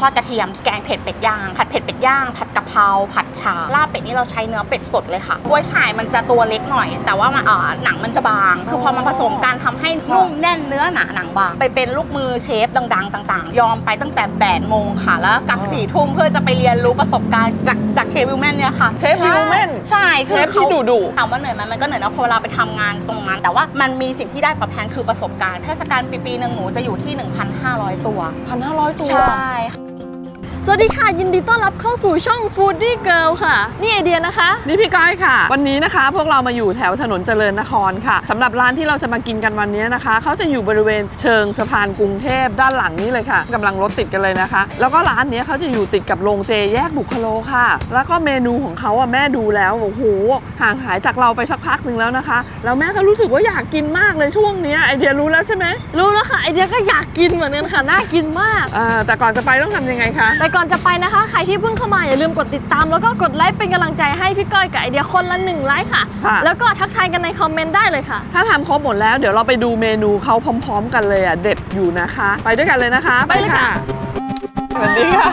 ทอดกระเทียม แกงเผ็ดเป็ดย่าง ผัดเผ็ดเป็ดย่าง ผัดกะเพรา ผัดชา ลาบเป็ดนี่เราใช้เนื้อเป็ดสดเลยค่ะกล้วยฉ่ายมันจะตัวเล็กหน่อย แต่ว่ามันเอ่อหนังมันจะบาง คือพอมันผสมกันทำให้นุ่มแน่นเนื้อหนาหนังบาง ไปเป็นลูกมือเชฟดัง ๆ ต่าง ๆ ยอมไปตั้งแต่แปดโมงค่ะ แล้วกลับสี่ทุ่มเพื่อจะไปเรียนรู้ประสบการณ์จากจากเชฟวิลแมนเนี่ยค่ะ เชฟวิลแมนใช่เชคือฟที่ขาดุดุถามว่าเหนื่อยไหมมันก็เหนื่อยนะพอเวลาไปทำงานตรงนั้น แต่ว่ามันมีสิ่งที่ได้ตอบแทนคือประสบการณ์เทศกาลปีปีหนึ่งหนูจะอยู่ที่ 1,500 ตัวพันห้าร้อยตัว ใช่ส วัสดีค่ะ ยินดีต้อนรับเข้าสู่ช่อง Foodie Girl ค่ะ นี่ไอเดียนะคะ นี่พี่ก้อยค่ะ วันนี้นะคะ พวกเรามาอยู่แถวถนนเจริญนครค่ะสำหรับร้านที่เราจะมากินกันวันนี้นะคะ เขาจะอยู่บริเวณเชิงสะพานกรุงเทพด้านหลังนี้เลยค่ะกำลังรถติดกันเลยนะคะ แล้วก็ร้านเนี้ยเขาจะอยู่ติดกับโรงเจแยกบุคโลค่ะ แล้วก็เมนูของเขาอะแม่ดูแล้วโอ้โหห่างหายจากเราไปสักพักหนึ่งแล้วนะคะแล้วแม่ก็รู้สึกว่าอยากกินมากเลยช่วงเนี้ยไอเดียรู้แล้วใช่ไหมรู้แล้วค่ะไอเดียก็อยากกินเหมือนกันค่ะน่ากินมากอ่าแต่ก่อนจะไปต้องทำยังไงคะแต่ก่อนจะไปนะคะ ใครที่เพิ่งเข้ามาอย่าลืมกดติดตาม แล้วก็กดไลค์เป็นกำลังใจให้พี่ก้อยกับไอเดียคนละหนึ่งไลค์ค่ะ ค่ะ แล้วก็ทักทายกันในคอมเมนต์ได้เลยค่ะ ถ้าทำครบหมดแล้วเดี๋ยวเราไปดูเมนูเขาพร้อม ๆ กันเลยอะ เด็ดอยู่นะคะ ไปด้วยกันเลยนะคะ ไปเลยค่ะ สวัสดีค่ะ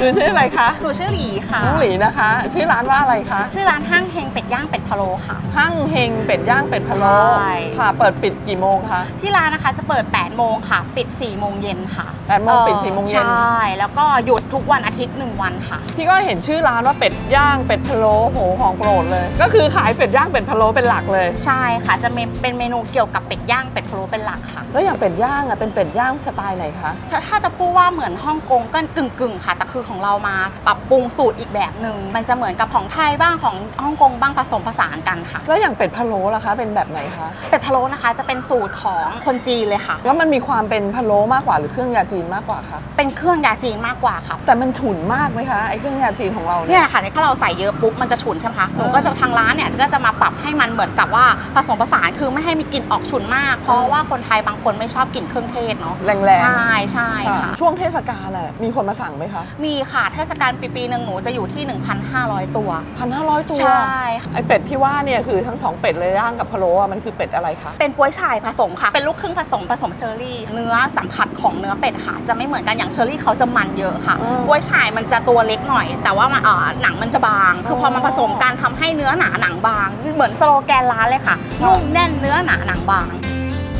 ดูชื่ออะไรคะหนูชื่อหลีค่ะ น้องหลีนะคะ ชื่อร้านว่าอะไรคะ ชื่อร้านห้างเฮงเป็ดย่างเป็ดพะโล้ค่ะ ห้างเฮงเป็ดย่างเป็ดพะโล้ใช่ ค่ะ เปิดปิดกี่โมงคะ ที่ร้านนะคะจะเปิด 8 โมงค่ะ ปิด 4 โมงเย็นค่ะแปดโมงปิดสี่โมงเย็น ใช่ แล้วก็หยุดทุกวันอาทิตย์ 1 วันค่ะ พี่ก็เห็นชื่อร้านว่าเป็ดย่างเป็ดพะโล้โหของโปรดเลย ก็คือขายเป็ดย่างเป็ดพะโล้เป็นหลักเลย ใช่ค่ะจะมีเป็นเมนูเกี่ยวกับเป็ดย่างเป็ดพะโล้เป็นหลักค่ะแล้วอย่างเป็ดย่างอะเป็นเป็ดย่างสไตล์ไหนคะ ถ้าถ้าจะพูดว่าเหมือนฮ่องกงก็กึ่งกึ่งๆค่ะ แต่คือของเรามาปรับปรุงสูตรอีกแบบหนึ่ง มันจะเหมือนกับของไทยบ้างของฮ่องกงบ้างผสมผสานกันค่ะ แล้วอย่างเป็ดพะโล้ล่ะคะ เป็นแบบไหนคะ เป็ดพะโล้นะคะจะเป็นสูตรของคนจีนเลยค่ะ แล้วมันมีความเป็นพะโล้มากกว่าหรือเครื่องยาจีนมากกว่าคะ เป็นเครื่องยาจีนมากกว่าค่ะ แต่มันฉุนมากไหมคะไอ้เครื่องยาจีนของเราเนี่เนี่ยยค่ะถ้าเราใส่เยอะปุ๊บมันจะฉุนใช่ไหมคะ หนูเออก็จะทางร้านเนี่ยก็จะมาปรับให้มันเหมือนกับว่าผสมผสานคือไม่ให้มีกลิ่นออกฉุนมาก เพราะว่าคนไทยบางคนไม่ชอบกลิ่นเครื่องเทศเนาะ แรงๆใช่ใช่ค่ะ ช่วงเทศกาลน่ะมีคนมาสั่งไหมคะมีค่ะเทศกาลปีปีหนึ่งหนูจะอยู่ที่ 1,500 ตัวพันห้าร้อยตัวใช่ค่ะไอเป็ดที่ว่าเนี่ยคือทั้งสองเป็ดเลยย่างกับพะโล้อะมันคือเป็ดอะไรคะเป็นป้วยฉ่ายผสมค่ะ เป็นลูกครึ่งผสมผสมเชอร์รี่ เนื้อสัมผัสของเนื้อเป็ดค่ะ จะไม่เหมือนกันอย่างเชอร์รี่เขาจะมันเยอะค่ะอืมป้วยฉ่ายมันจะตัวเล็กหน่อย แต่ว่ามันเอ่อหนังมันจะบาง คือพอมันผสมกันทำให้เนื้อหนาหนังบาง เหมือนสโลแกนร้านเลยค่ะนุ่มแน่นเนื้อหนาหนังบาง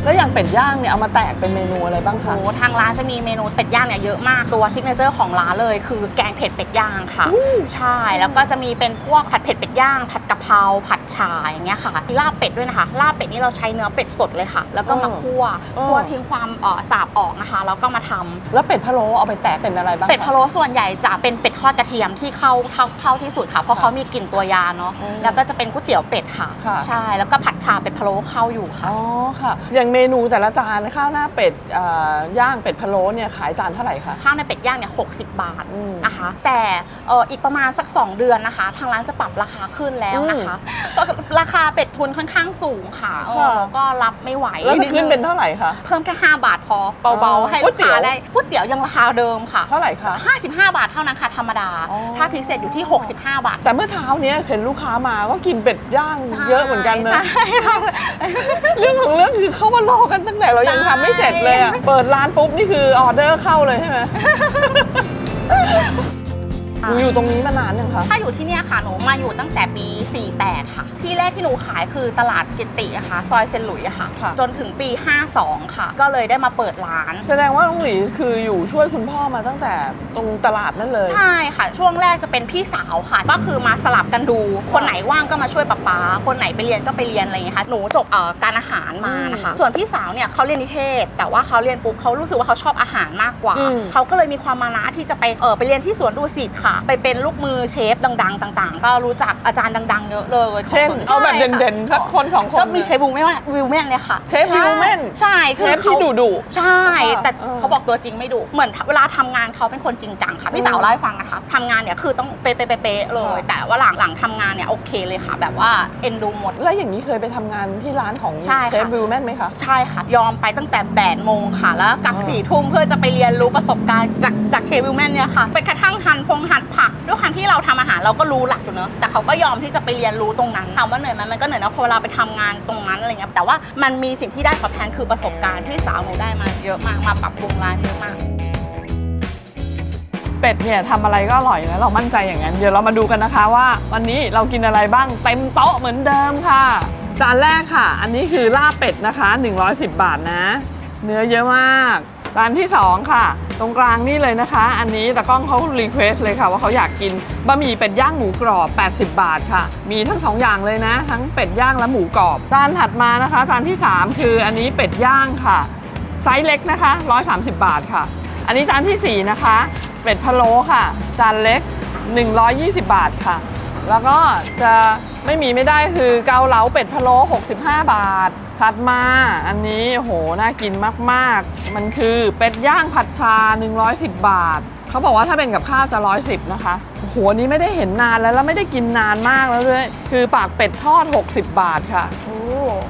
แล้วอย่างเป็ดย่างเนี่ยเอามาแตกเป็นเมนูอะไรบ้างคะ โอ้ทางร้านจะมีเมนูเป็ดย่างเนี่ยเยอะมากตัวซิกเนเจอร์ของร้านเลย คือแกงเผ็ดเป็ดย่างค่ะ ใช่แล้วก็จะมีเป็นพวกผัดเผ็ดเป็ดย่าง ผัดกะเพราผัด ชาอย่างเงี้ยค่ะลาบเป็ดด้วยนะคะ ลาบเป็ดนี่เราใช้เนื้อเป็ดสดเลยค่ะ แล้วก็มาคั่วคั่วทิ้งความเอ่อสาบออกนะคะ แล้วก็มาทำแล้วเป็ดพะโล้เอาไปแตกเป็นอะไรบ้างคเป็ดพะโล้ส่วนใหญ่จะเป็นเป็ดทอดกระเทียมที่เข้าเข้าเข้าที่สุดค่ะ เพราะเขามีกลิ่นตัวยาเนาะ อืม แล้วก็จะเป็นก๋วยเตี๋ยวเป็ดค่ะ ค่ะ ใช่ แล้วก็ผัดชาเป็ดพะโล้เข้าอยู่ค่ะ อ๋อค่ะ อย่างเมนูแต่ละจานข้าวหน้าเป็ดเอ่อย่างเป็ดพะโล้เนี่ยขายจานเท่าไหร่คะ ข้าวในเป็ดย่างเนี่ย60 บาทอืมนะคะ แต่เอ่ออีกประมาณสัก 2 เดือนนะคะ ทางร้านจะปรับราคาขึ้นแล้วนะคะก็ราคาเป็ดทุนค่อนข้างสูงค่ะเออก็รับไม่ไหวแล้วจะขึ้นเป็นเท่าไหร่คะ เพิ่มแค่ 5 บาทพอเบาอ๋อ ๆ ให้ก๋ลูวยกเตี๋ยค้าวได้ก๋วยเตี๋ยวยังราคาเดิมค่ะ เท่าไหร่คะ 55 บาทเท่านั้นค่ะธรรมดา อ๋อ ถ้าพิเศษอยู่ที่ 65 บาทแต่เมื่อเช้าเนี้ยเห็นลูกค้ามาก็กินเป็ดย่างเยอะเหมือนกันนะใช่ค่ะ เรื่องของเรื่องคือเขามารอกันตั้งแต่เรายังทำไม่เสร็จเลยอะเปิดร้านปุ๊บนี่คือออเดอร์เข้าเลยใช่ไหม หนูอยู่ตรงนี้มานานยังคะ ถ้าอยู่ที่เนี่ยค่ะ หนูมาอยู่ตั้งแต่ปี 48 ค่ะ ที่แรกที่หนูขายคือตลาดกิติอะค่ะซอยเซนหลุยอะค่ะ ค่ะ จนถึงปี 52 ค่ะ ก็เลยได้มาเปิดร้าน แสดงว่าน้องหลีคืออยู่ช่วยคุณพ่อมาตั้งแต่ตรงตลาดนั่นเลย ใช่ค่ะ ช่วงแรกจะเป็นพี่สาวค่ะ ก็คือมาสลับกันดู คนไหนว่างก็มาช่วยป๊าป๊าคนไหนไปเรียนก็ไปเรียนอะไรอย่างเงี้ยค่ะหนูจบเอ่อการอาหารมานะคะ ส่วนพี่สาวเนี่ยเขาเรียนนิเทศ แต่ว่าเขาเรียนปุ๊บเขารู้สึกว่าเขาชอบอาหารมากกว่า อืม เขาก็เลยมีความมานะที่จะไปเออไปเรียนที่สวนดูสิตค่ะไปเป็นลูกมือเชฟดัง ๆ ต่าง ๆ ก็รู้จักอาจารย์ดัง ๆ เยอะเลยเช่น เอาแบบใช่ค่ะเด่นๆสักคนสองคนก็มีเชฟวิวแมนวิวแมนเลยค่ะ เชฟวิลแมนใช่เชคือฟที่ขาดุดุใช่ แต่เออเขาบอกตัวจริงไม่ดุเหมือนเวลาทำงานเขาเป็นคนจริงจังค่ะพี่สาวเล่าให้ฟังนะคะทำงานเนี่ยคือต้องเป๊ะๆๆๆเลยค่ะแต่ว่าหลังหลังๆทำงานเนี่ยโอเคเลยค่ะ แบบว่าเอ็นดูหมด แล้วอย่างนี้เคยไปทำงานที่ร้านของใช่ค่ะเชฟวิลแมนไหมคะใช่ค่ะยอมไปตั้งแต่แปดโมงค่ะ แล้วกลับอ๋อสี่ทุ่มเพื่อจะไปเรียนรู้ประสบการณ์จากจากเชฟวิลแมนเนี่ยค่ะไปกระทั่งหั่นพงหั่นผักด้วยความที่เราทำอาหารเราก็รู้หลักอยู่เนอะแต่เขาก็ยอมที่จะไปเรียนรู้ตรงนั้นถามว่าเหนื่อยไหมมันก็เหนื่อยนะพอเวลาไปทำงานตรงนั้นอะไรเงี้ยแต่ว่ามันมีสิ่งที่ได้ตอบแทนคือประสบการณ์ที่สาวหนูได้มาเยอะมากมาปรับปรุงร้านเยอะมากเป็ดเนี่ยทำอะไรก็อร่อยนะเรามั่นใจอย่างนั้น เดี๋ยวเรามาดูกันนะคะว่า วันนี้เรากินอะไรบ้างเต็มโต๊ะเหมือนเดิมค่ะ จานแรกค่ะ อันนี้คือลาบเป็ดนะคะ 110 บาทนะ เนื้อเยอะมาก จานที่ 2 ค่ะ ตรงกลางนี่เลยนะคะ อันนี้ตะก้องเขารีเควสเลยค่ะ ว่าเขาอยากกินบะหมี่เป็ดย่างหมูกรอบ 80 บาทค่ะ มีทั้งสองอย่างเลยนะ ทั้งเป็ดย่างและหมูกรอบ จานถัดมานะคะ จานที่ 3 คืออันนี้เป็ดย่างค่ะ ไซส์เล็กนะคะ 130 บาทค่ะ อันนี้จานทีสี่4 นะคะ เป็ดพะโล้ค่ะ จานเล็ก 120 บาทค่ะ แล้วก็จะไม่มีไม่ได้คือเกาเหลาเป็ดพะโล้65 บาท ถัดมาอันนี้โอ้โหน่ากินมากๆ มันคือเป็ดย่างผัดชา 110 บาท เขาบอกว่าถ้าเป็นกับข้าวจะ 110 นะคะโอ้โหอันนี้ไม่ได้เห็นนานแล้วแล้วไม่ได้กินนานมากแล้วด้วย คือปากเป็ดทอด 60 บาทค่ะโอ้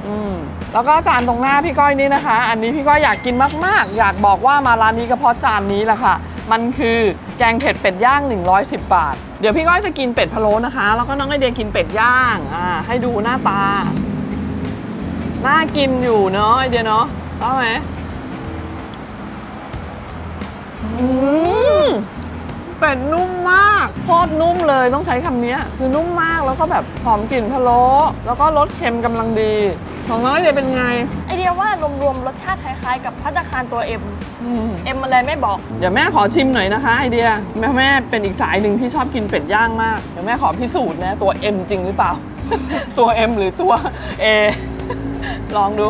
อืมแล้วก็จานตรงหน้าพี่ก้อยนี่นะคะ อันนี้พี่ก้อยอยากกินมากๆ อยากบอกว่ามาร้านนี้ก็เพราะจานนี้แหละค่ะ มันคือแกงเผ็ดเป็ดย่าง 110 บาท เดี๋ยวพี่ก้อยจะกินเป็ดพะโล้นะคะ แล้วก็น้องไอเดียกินเป็ดย่าง อ่า ให้ดูหน้าตา น่ากินอยู่เนาะไอเดียเนาะเอาไหมอืมเป็ดนุ่มมากโคตรนุ่มเลยต้องใช้คำนี้คือนุ่มมากแล้วก็แบบหอมกลิ่นพะโล้แล้วก็รสเค็มกำลังดี ของน้องไอเดียเป็นไง ไอเดียว่ารวมๆรสชาติคล้ายๆ กับพัตตาคารตัว M อืม M อะไรไม่บอก เดี๋ยวแม่ขอชิมหน่อยนะคะไอเดียแม่แม่เป็นอีกสายหนึ่งที่ชอบกินเป็ดย่างมาก เดี๋ยวแม่ขอพิสูจน์นะตัว M จริงหรือเปล่า ตัว M หรือตัว A ลองดู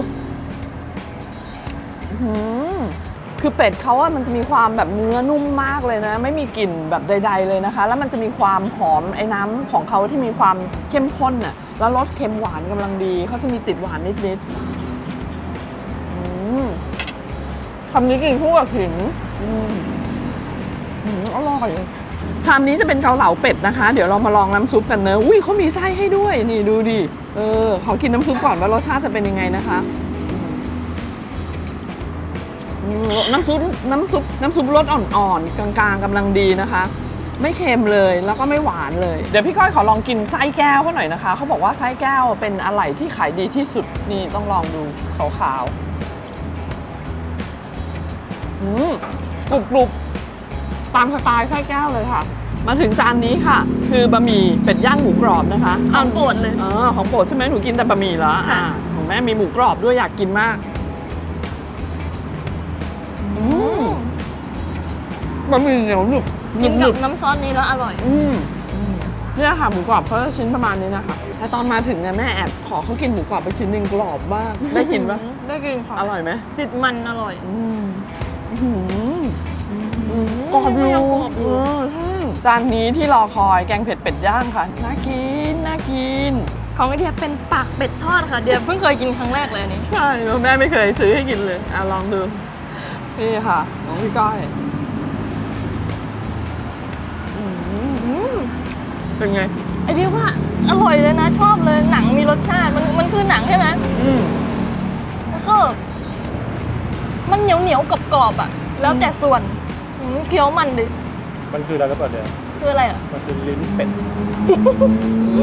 คือเป็ดเขาอะมันจะมีความแบบเนื้อนุ่มมากเลยนะ ไม่มีกลิ่นแบบใด ๆ เลยนะคะ แล้วมันจะมีความหอมไอ้น้ำของเขาที่มีความเข้มข้นน่ะแล้วรสเค็มหวานกำลังดีเขาจะมีติดหวานนิดๆคำนี้กินคู่กับขิงออร่อย ชามนี้จะเป็นเกาเหลาเป็ดนะคะ เดี๋ยวเรามาลองน้ำซุปกันเนอะอุ้ยเขามีไส้ให้ด้วยนี่ดูดิเออขอกินน้ำซุปก่อนว่ารสชาติจะเป็นยังไงนะคะน้ำซุปน้ำซุปน้ำซุปรสอ่อนๆกลางๆกำลังดีนะคะ ไม่เค็มเลยแล้วก็ไม่หวานเลย เดี๋ยวพี่ก้อยขอลองกินไส้แก้วเขาหน่อยนะคะเขาบอกว่าไส้แก้วเป็นอะไหล่ที่ขายดีที่สุดนี่ต้องลองดูขาวๆอืมกรุบๆ ตามสไตล์ไส้แก้วเลยค่ะ มาถึงจานนี้ค่ะ คือบะหมี่เป็ดย่างหมูกรอบนะคะของโปรดเลยเออของโปรดใช่ไหมหนูกินแต่บะหมี่เหรอค่ะ อ่าของแม่มีหมูกรอบด้วยอยากกินมากอืมบะหมี่เหนียวหนึบหกินึนบหกันึบบน้ำซอสนี้แล้วอร่อย อืมเนี่ยค่ะหมูกรอบเขาจะชิ้นประมาณนี้นะคะแต่ตอนมาถึงเนี่ยแม่แอบขอเขากินหมูกรอบไปชิ้นหนึ่งกรอบมากได้กินปะได้กินค่ะอร่อยไหมติดมันอร่อย อืมอื้อหืออืม กรอบอยู่ยังกรอบอยู่เออใช่จานนี้ที่รอคอยแกงเผ็ดเป็ดย่างค่ะ น่ากิน น่ากิน ของไอเดียเป็นปากเป็ดทอดค่ะ เดียเพิ่งเคยกินครั้งแรกเลยอันนี้ ใช่แล้วแม่ไม่เคยซื้อให้กินเลยอะลองดู นี่ค่ะ ของพี่ก้อยอืมเป็นไง ไอเดียว่าอร่อยเลยนะ ชอบเลยหนังมีรสชาติ มันมันคือหนังใช่ไหมอืมแล้วก็มันเหนียวเหนียวกรอบกรอบๆอะ แล้วแต่ส่วน อืมเคี้ยวมันดิ มันคืออะไรก็ตัวเดียวคืออะไรอะ มันคือลิ้นเป็ด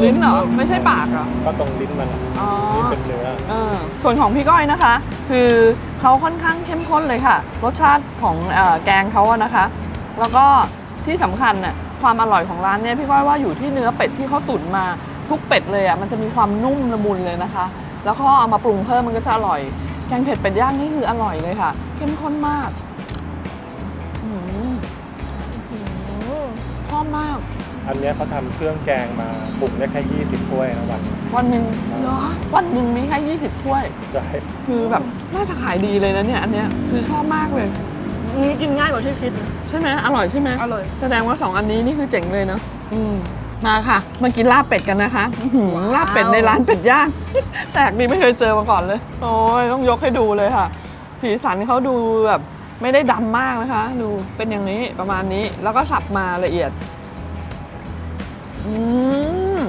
ลิ้นเหรอ ไม่ใช่ปากเหรอ ก็ตรงลิ้นมันอะอ๋อ ลิ้นเป็นเนื้อเออส่วนของพี่ก้อยนะคะ คือเขาค่อนข้างเข้มข้นเลยค่ะ รสชาติของเออแกงเขาอะนะคะ แล้วก็ที่สำคัญน่ะความอร่อยของร้านเนี่ยพี่ก้อยว่าอยู่ที่เนื้อเป็ดที่เขาตุ๋นมาทุกเป็ดเลยอะมันจะมีความนุ่มละมุนเลยนะคะ แล้วก็เอามาปรุงเพิ่มมันก็จะอร่อย แกงเผ็ดเป็ดย่างนี่คืออร่อยเลยค่ะ เข้มข้นมาก อบมาก อันเนี้ยเขาทำเครื่องแกงมาปรุงได้แค่ 20ถ้วยนะวันวันหนึ่งเหรอวันหนึ่งมีแค่ 20 ถ้วยได้คือแบบน่าจะขายดีเลยนะเนี่ยอันเนี้ยคือชอบมากเลยอันนี้กินง่ายกว่าที่คิดนะใช่ไหมอร่อยใช่ไหมอร่อย แสดงว่า 2 อันนี้นี่คือเจ๋งเลยเนาะอืมมาค่ะ มากินลาบเป็ดกันนะคะอื้อหือลาบเป็ดในร้านเป็ดย่าง แตกดีไม่เคยเจอมาก่อนเลย โอ้ยต้องยกให้ดูเลยค่ะ สีสันเขาดูแบบ ไม่ได้ดำมากนะคะ ดูเป็นอย่างนี้ประมาณนี้ แล้วก็สับมาละเอียดอืม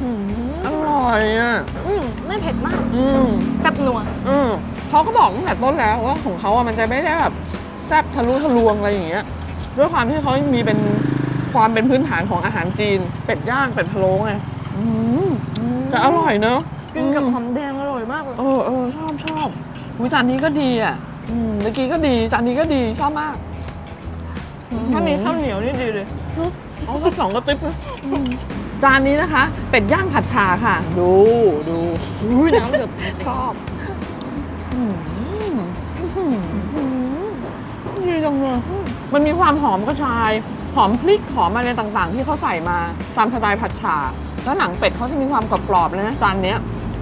อืมอร่อยอะ อืมไม่เผ็ดมาก อืมแซ่บนัว อืมเขาก็บอกตั้งแต่ต้นแล้วว่าของเขาอะมันจะไม่ได้แบบแซ่บทะลุทะลวงอะไรอย่างเงี้ย ด้วยความที่เขามีเป็นความเป็นพื้นฐานของอาหารจีน เป็ดย่างเป็ดพะโล้ไงอืมจะอร่อยเนอะกินกับอืมหอมแดงอร่อยมากเลย เออเออชอบชอบอุยจานนี้ก็ดีอะ อืมเมื่อกี้ก็ดีจานนี้ก็ดีชอบมากถ้ามีข้าวเหนียวนี่ดีเลยเอาสักสองกระติบนะจานนี้นะคะ เป็ดย่างผัดชาค่ะ ดูดูอุ้ยน้ำเดือดชอบอืมอืมดีจังเลยมันมีความหอมกระชาย หอมพริกหอมอะไรต่างๆ ที่เขาใส่มาตามสไตล์ผัดชา แล้วหนังเป็ดเขาจะมีความกรอบๆเลยนะจานเนี้ย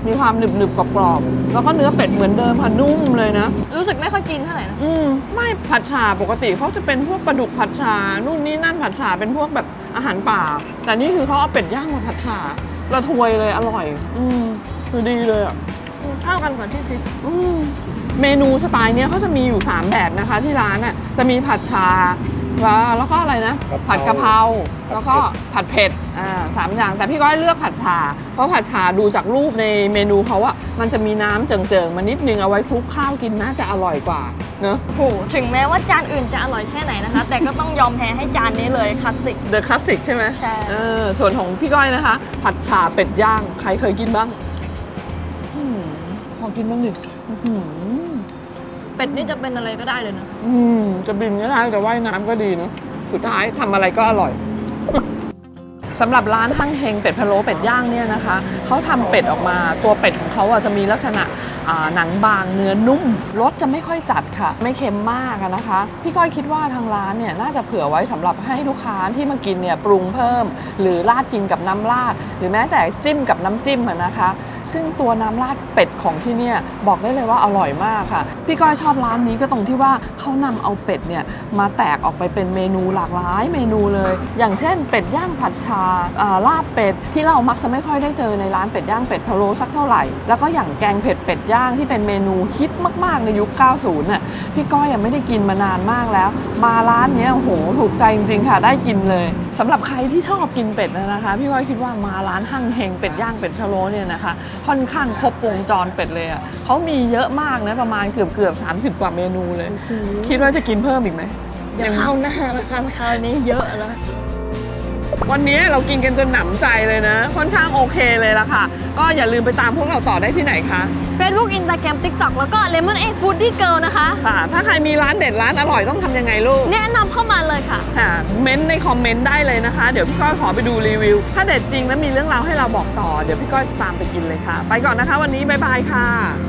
มีความหนึบๆกรอบๆแล้วก็เนื้อเป็ดเหมือนเดิมค่ะนุ่มเลยนะ รู้สึกไม่ค่อยกินเท่าไหร่นะ อืมไม่ผัดชาปกติเขาจะเป็นพวกปลาดุกผัดชา นู่นนี่นั่นผัดชาเป็นพวกแบบอาหารป่า แต่นี่คือเขาเอาเป็ดย่างมาผัดชาระทวยเลยอร่อย อืมคือดีเลยอะเข้ากันกว่าที่คิดอืมเมนูสไตล์เนี้ยเขาจะมีอยู่ 3 แบบนะคะที่ร้านอะจะมีผัดชา แล้วแล้วก็อะไรนะกะเพราผัดกะเพราผัดเผ็ดแล้วก็ผัดเผ็ดอ่าสามอย่างแต่พี่ก้อยเลือกผัดชา เพราะผัดชาดูจากรูปในเมนูเขาอะมันจะมีน้ำเจิงๆมานิดนึงเอาไว้คลุกข้าวกินน่าจะอร่อยกว่าเนอะโหถึงแม้ว่าจานอื่นจะอร่อยแค่ไหนนะคะ แต่ก็ต้องยอมแพ้ให้จานนี้เลยคลาสสิกเดอะคลาสสิกใช่ไหมใช่เออส่วนของพี่ก้อยนะคะ ผัดฉ่าเป็ดย่างใครเคยกินบ้างอืมพอกินบ้างดิอื้อหือ เป็ดนี่จะเป็นอะไรก็ได้เลยนะ อืม จะบินก็ได้จะว่ายน้ำก็ดีเนอะสุดท้ายทำอะไรก็อร่อย สำหรับร้านหั่งเฮงเป็ดพะโล้เป็ดย่างเนี่ยนะคะเขาทำเป็ดออกมาตัวเป็ดของเขาอะจะมีลักษณะอ่าหนังบางเนื้อนุ่มรสจะไม่ค่อยจัดค่ะ ไม่เค็มมากอะนะคะ พี่ก้อยคิดว่าทางร้านเนี่ยน่าจะเผื่อไว้สำหรับให้ลูกค้าที่มากินเนี่ยปรุงเพิ่ม หรือราดกินกับน้ำราด หรือแม้แต่จิ้มกับน้ำจิ้มอะนะคะ ซึ่งตัวน้ำราดเป็ดของที่เนี่ยบอกได้เลยว่าอร่อยมากค่ะ พี่ก้อยชอบร้านนี้ก็ตรงที่ว่าเขานำเอาเป็ดเนี่ยมาแตกออกไปเป็นเมนูหลากหลายเมนูเลย อย่างเช่น เป็ดย่างผัดชาอ่าลาบเป็ดที่เรามักจะไม่ค่อยได้เจอในร้านเป็ดย่างเป็ดพะโล้สักเท่าไหร่ แล้วก็อย่างแกงเผ็ดเป็ดย่างที่เป็นเมนูฮิตมาก ๆ ในยุค 90น่ะพี่ก้อยยังไม่ได้กินมานานมากแล้ว มาร้านนี้โอ้โหถูกใจจริงๆค่ะได้กินเลย สำหรับใครที่ชอบกินเป็ดนะคะพี่ก้อยคิดว่ามาร้านหั่งเฮงเป็ดย่างเป็ดพะโล้เนี่ยนะคะ ค่อนข้างครบวงจรเป็ดเลยอะเขามีเยอะมากนะประมาณเกือบเกือบๆ30 กว่าเมนูเลย คิดว่าจะกินเพิ่มอีกไหมเดี๋ยวข้าวหน้าละกันคราวนี้เยอะแล้ว วันนี้เรากินกันจนหนำใจเลยนะ ค่อนข้างโอเคเลยละค่ะ ก็อย่าลืมไปตามพวกเราต่อได้ที่ไหนคะ Facebook Instagram TikTok แล้วก็ Lemon Egg Foodie Girl นะคะ ค่ะ ถ้าใครมีร้านเด็ดร้านอร่อยต้องทำยังไงลูก แนะนำเข้ามาเลยค่ะ ค่ะเม้นต์ในคอมเมนต์ได้เลยนะคะ เดี๋ยวพี่ก้อยขอไปดูรีวิว ถ้าเด็ดจริงแล้วมีเรื่องราวให้เราบอกต่อ เดี๋ยวพี่ก้อยตามไปกินเลยค่ะ ไปก่อนนะคะ วันนี้บ๊ายบายค่ะ